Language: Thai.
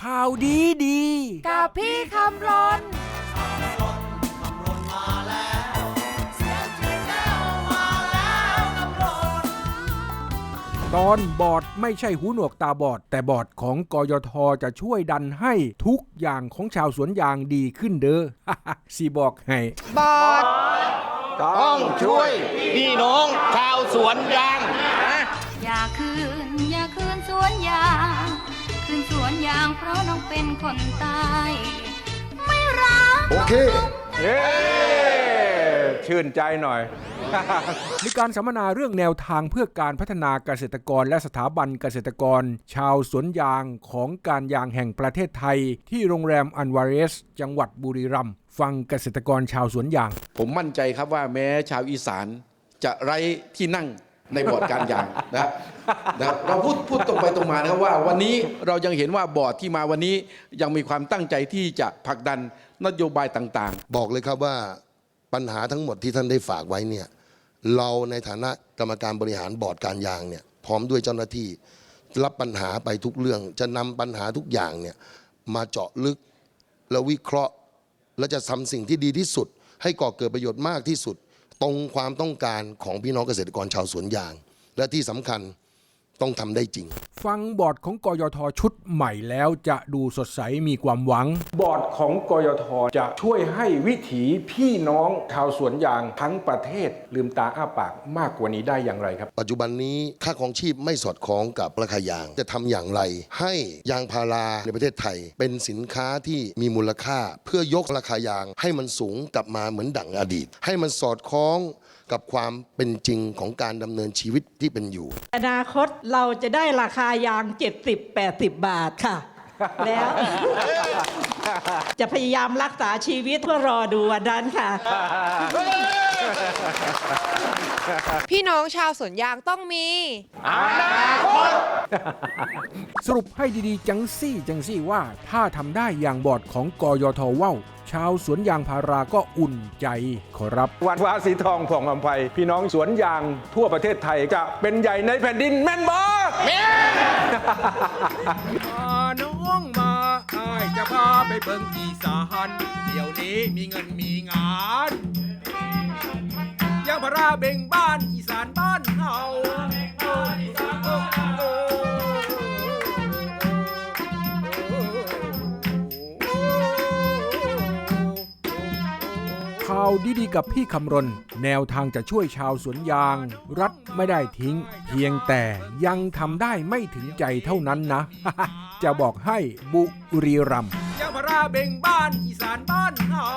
ข่าวดีดี กับพี่คำรนตอนบอดไม่ใช่หูหนวกตาบอด แต่บอดของกยทจะช่วยดันให้ทุกอย่างของชาวสวนยางดีขึ้นเด้อ สีบอกให้ บอดต้องช่วยพี่น้องชาวสวนยางนะอย่าคืน อย่าคืนสวนยางคืนสวนยางเพราะน้องเป็นคนตายไม่รักโอเคเย้ชื่นใจหน่อย มีการสัมมนาเรื่องแนวทางเพื่อการพัฒนาเกษตรกรและสถาบันเกษตรกร ชาวสวนยางของการยางแห่งประเทศไทย ที่โรงแรมอันวาเรส จังหวัดบุรีรัมย์ฟังเกษตรกรชาวสวนยาง ผมมั่นใจครับว่าแม้ชาวอีสานจะไร้ที่นั่ง ในบอร์ดการยางนะนะเราพูดพูดตรงไปตรงมานะครับว่าวันนี้เรายังเห็นว่าบอร์ดที่มาวันนี้ยังมีความตั้งใจที่จะผลักดันนโยบายต่างบอกเลยครับว่าปัญหาทั้งหมดที่ท่านได้ฝากไว้เนี่ยเราในฐานะกรรมการบริหารบอร์ดการยางเนี่ยพร้อมด้วยเจ้าหน้าที่ รับปัญหาไปทุกเรื่อง จะนำปัญหาทุกอย่างเนี่ยมาเจาะลึกแล้ววิเคราะห์ และจะทำสิ่งที่ดีที่สุด ให้ก่อเกิดประโยชน์มากที่สุด ตรงความต้องการของพี่น้องเกษตรกรชาวสวนยางและที่สำคัญ ต้องทำได้จริง ฟังบอร์ดของกยทชุดใหม่แล้วจะดูสดใสมีความหวัง บอร์ดของกยทจะช่วยให้วิถีพี่น้องชาวสวนยางทั้งประเทศลืมตาอ้าปากมากกว่านี้ได้อย่างไรครับ ปัจจุบันนี้ค่าของชีพไม่สอดคล้องกับราคายาง จะทำอย่างไร ให้ยางพาราในประเทศไทย เป็นสินค้าที่มีมูลค่า เพื่อยกราคายางให้มันสูงกลับมาเหมือนดั่งอดีต ให้มันสอดคล้องกับความเป็นจริงของการดำเนินชีวิตที่เป็นอยู่ อนาคตเราจะได้ราคายาง 70-80 บาทค่ะ แล้ว จะพยายามรักษาชีวิตเพื่อรอดูวันนั้นค่ะ พี่น้องชาวสวนยางต้องมี สรุปให้ดีๆ จังซี่จังซี่ว่าถ้าทำได้อย่างบอร์ดของกยทว่าว ชาวสวนยางพาราก็อุ่นใจขอรับ วันวาสีทองผ่องอำไพพี่น้องสวนยางทั่วประเทศไทยจะเป็นใหญ่ในแผ่นดินแม่นบอแม่น้องมาอายจะพาไปเบิ่งอีสานเดี๋ยวนี้มีเงินมีงานยางพาราเบ่งบ้านอีสานบ้านเฮาาวดีๆ กับพี่คำรนแนวทางจะช่วยชาวสวนยาง รัฐไม่ได้ทิ้ง เพียงแต่ยังทำได้ไม่ถึงใจเท่านั้นนะ จะบอกให้บุรีรัมย์เจ้าพระเบ่งบ้านอีสานบ้านเฮา